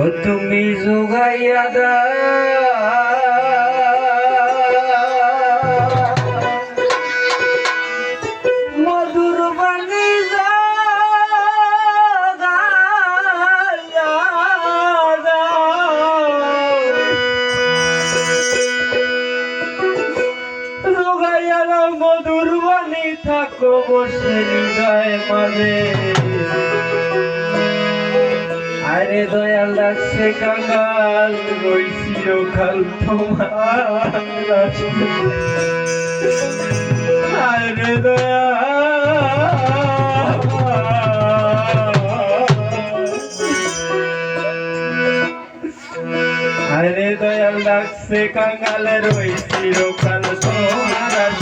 ও তুমি যোগাইয়া দা মধুর বাণী যোগাইয়া মধুর বাণী থাকো বসে হৃদয় মাঝে। আরে দয়াল লাগছে কাঙ্গাল বইছিল খাল তোমার আরে দয়াল আরে দয়াল লাগছে কাঙ্গাল রইছিল খাল তোমার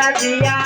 সাজিয়া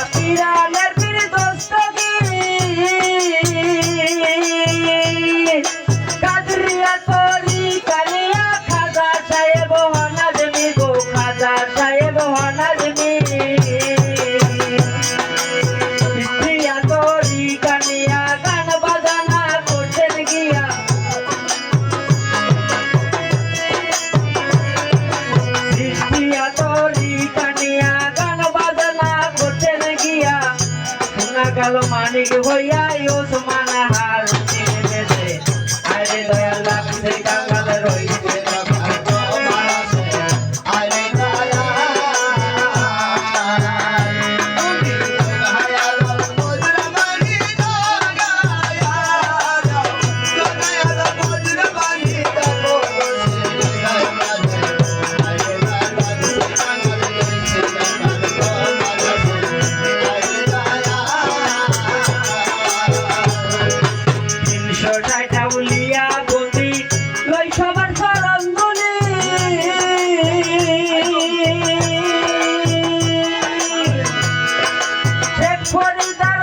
What is that?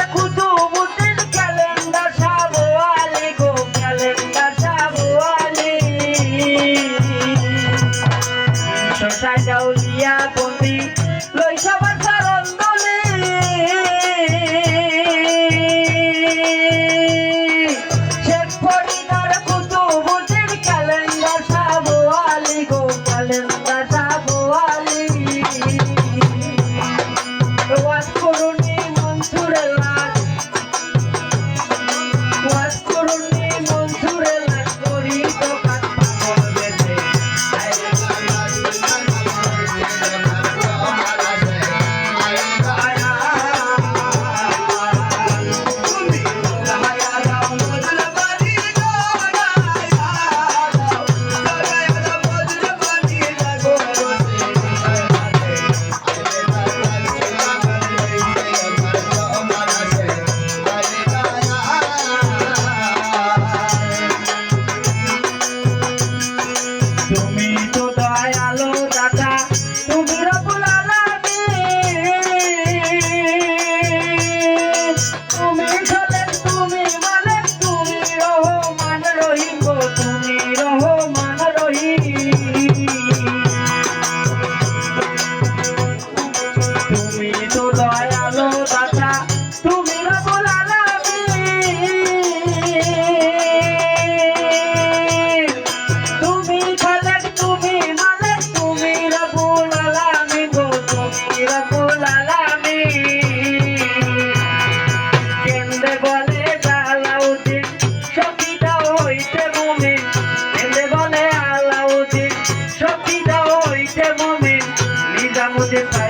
Gracias.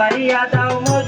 Maria da Almo.